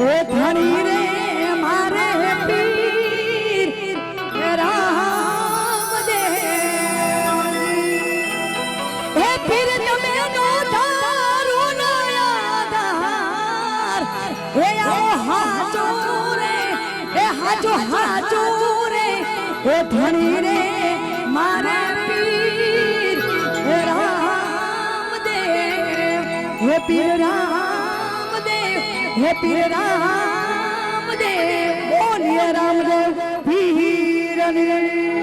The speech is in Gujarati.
એ ધણી રે, મારે પીર, રામ દે. હે પીર, તમે નો ધારો નો આધાર. હે આવો હાચો રે, હે હે પીર રામદેવ બોલીએ રામદેવ પીરની